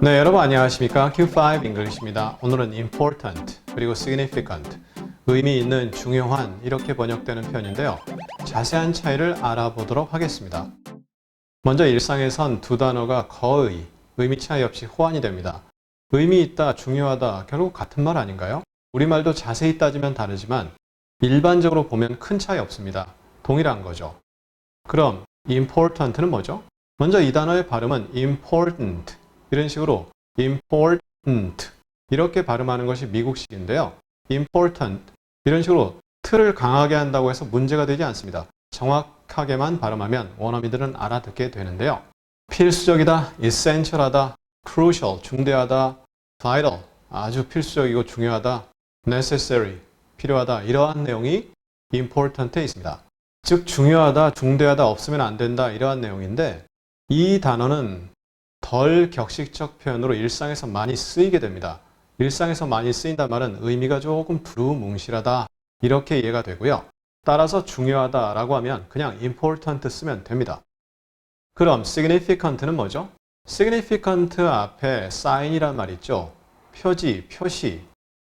네, 여러분 안녕하십니까? Q5 English입니다. 오늘은 important 그리고 significant 의미 있는 중요한 이렇게 번역되는 표현인데요. 자세한 차이를 알아보도록 하겠습니다. 먼저 일상에선 두 단어가 거의 의미 차이 없이 호환이 됩니다. 의미 있다, 중요하다 결국 같은 말 아닌가요? 우리말도 자세히 따지면 다르지만 일반적으로 보면 큰 차이 없습니다. 동일한 거죠. 그럼 important는 뭐죠? 먼저 이 단어의 발음은 important 이런 식으로 important 이렇게 발음하는 것이 미국식인데요. important 이런 식으로 틀을 강하게 한다고 해서 문제가 되지 않습니다. 정확하게만 발음하면 원어민들은 알아듣게 되는데요. 필수적이다, essential하다, crucial, 중대하다, vital, 아주 필수적이고 중요하다, necessary, 필요하다 이러한 내용이 important에 있습니다. 즉 중요하다, 중대하다, 없으면 안 된다 이러한 내용인데 이 단어는 덜 격식적 표현으로 일상에서 많이 쓰이게 됩니다. 일상에서 많이 쓰인단 말은 의미가 조금 두루뭉실하다 이렇게 이해가 되고요. 따라서 중요하다 라고 하면 그냥 important 쓰면 됩니다. 그럼 significant는 뭐죠? significant 앞에 sign이란 말 있죠. 표지, 표시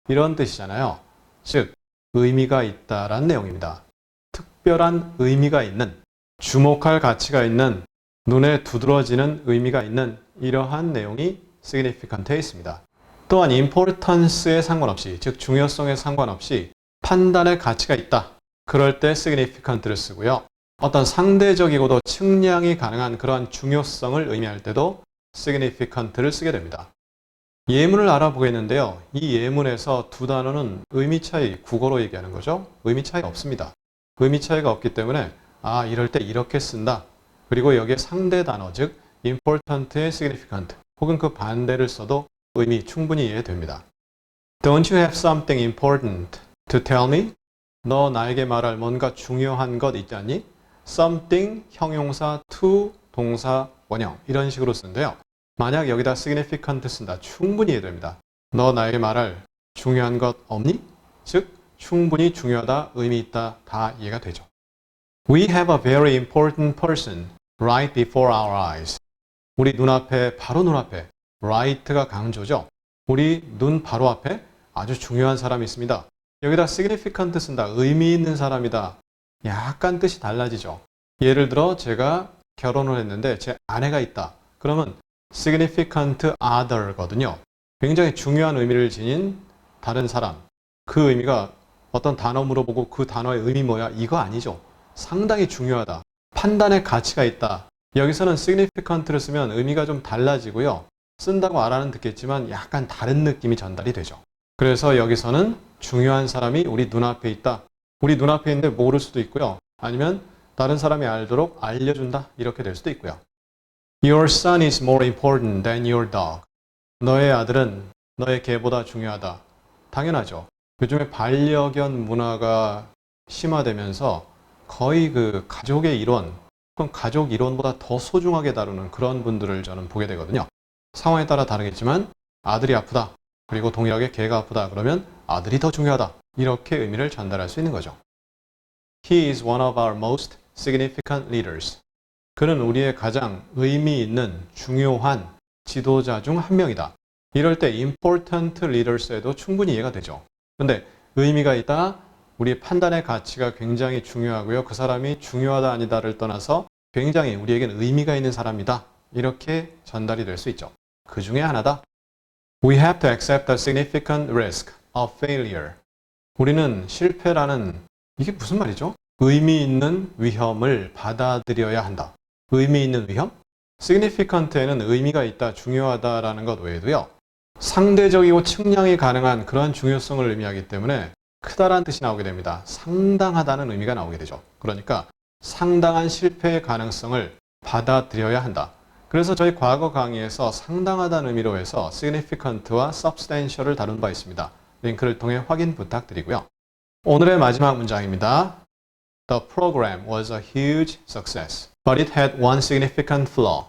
이런 뜻이잖아요. 즉 의미가 있다라는 내용입니다. 특별한 의미가 있는 주목할 가치가 있는 눈에 두드러지는 의미가 있는 이러한 내용이 significant에 있습니다. 또한 importance에 상관없이, 즉 중요성에 상관없이 판단의 가치가 있다. 그럴 때 significant를 쓰고요. 어떤 상대적이고도 측량이 가능한 그러한 중요성을 의미할 때도 significant를 쓰게 됩니다. 예문을 알아보겠는데요. 이 예문에서 두 단어는 의미 차이, 국어로 얘기하는 거죠. 의미 차이가 없습니다. 의미 차이가 없기 때문에 아, 이럴 때 이렇게 쓴다. 그리고 여기에 상대 단어, 즉 important의 significant 혹은 그 반대를 써도 의미 충분히 이해됩니다. Don't you have something important to tell me? 너 나에게 말할 뭔가 중요한 것 있지 않니? something 형용사 to 동사 원형 이런 식으로 쓰는데요. 만약 여기다 significant 쓴다 충분히 이해됩니다. 너 나에게 말할 중요한 것 없니? 즉 충분히 중요하다, 의미 있다 다 이해가 되죠. We have a very important person right before our eyes. 우리 눈앞에 바로 눈앞에 right가 강조죠. 우리 눈 바로 앞에 아주 중요한 사람이 있습니다. 여기다 significant 쓴다. 의미 있는 사람이다. 약간 뜻이 달라지죠. 예를 들어 제가 결혼을 했는데 제 아내가 있다. 그러면 significant other거든요. 굉장히 중요한 의미를 지닌 다른 사람. 그 의미가 어떤 단어 물어보고 그 단어의 의미 뭐야? 이거 아니죠. 상당히 중요하다. 판단의 가치가 있다. 여기서는 significant를 쓰면 의미가 좀 달라지고요. 쓴다고 알아는 듣겠지만 약간 다른 느낌이 전달이 되죠. 그래서 여기서는 중요한 사람이 우리 눈앞에 있다. 우리 눈앞에 있는데 모를 수도 있고요. 아니면 다른 사람이 알도록 알려준다. 이렇게 될 수도 있고요. Your son is more important than your dog. 너의 아들은 너의 개보다 중요하다. 당연하죠. 요즘에 반려견 문화가 심화되면서 거의 그 가족의 일원, 그럼 가족 일원보다 더 소중하게 다루는 그런 분들을 저는 보게 되거든요. 상황에 따라 다르겠지만 아들이 아프다. 그리고 동일하게 개가 아프다. 그러면 아들이 더 중요하다. 이렇게 의미를 전달할 수 있는 거죠. He is one of our most significant leaders. 그는 우리의 가장 의미 있는 중요한 지도자 중 한 명이다. 이럴 때 important leaders에도 충분히 이해가 되죠. 근데 의미가 있다. 우리의 판단의 가치가 굉장히 중요하고요. 그 사람이 중요하다 아니다를 떠나서 굉장히 우리에겐 의미가 있는 사람이다. 이렇게 전달이 될 수 있죠. 그 중에 하나다. We have to accept the significant risk of failure. 우리는 실패라는 이게 무슨 말이죠? 의미 있는 위험을 받아들여야 한다. 의미 있는 위험? significant에는 의미가 있다, 중요하다라는 것 외에도요. 상대적이고 측량이 가능한 그러한 중요성을 의미하기 때문에 크다란 뜻이 나오게 됩니다. 상당하다는 의미가 나오게 되죠. 그러니까 상당한 실패의 가능성을 받아들여야 한다. 그래서 저희 과거 강의에서 상당하다는 의미로 해서 significant와 substantial을 다룬 바 있습니다. 링크를 통해 확인 부탁드리고요. 오늘의 마지막 문장입니다. The program was a huge success, but it had one significant flaw.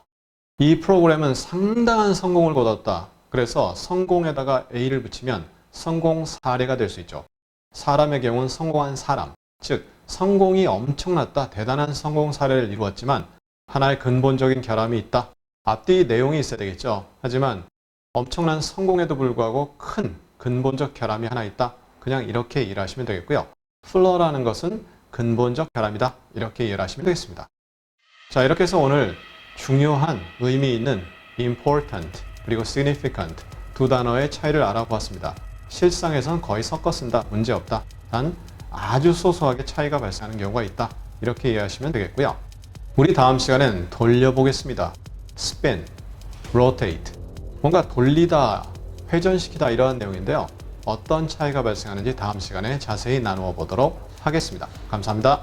이 프로그램은 상당한 성공을 거뒀다. 그래서 성공에다가 A를 붙이면 성공 사례가 될 수 있죠. 사람의 경우는 성공한 사람, 즉 성공이 엄청났다, 대단한 성공 사례를 이루었지만 하나의 근본적인 결함이 있다. 앞뒤 내용이 있어야 되겠죠. 하지만 엄청난 성공에도 불구하고 큰 근본적 결함이 하나 있다. 그냥 이렇게 이해하시면 되겠고요. flaw라는 것은 근본적 결함이다. 이렇게 이해하시면 되겠습니다. 자, 이렇게 해서 오늘 중요한 의미 있는 important 그리고 significant 두 단어의 차이를 알아보았습니다. 실상에선 거의 섞어 쓴다. 문제 없다. 단 아주 소소하게 차이가 발생하는 경우가 있다. 이렇게 이해하시면 되겠고요. 우리 다음 시간엔 돌려보겠습니다. spin, rotate. 뭔가 돌리다, 회전시키다 이러한 내용인데요. 어떤 차이가 발생하는지 다음 시간에 자세히 나누어 보도록 하겠습니다. 감사합니다.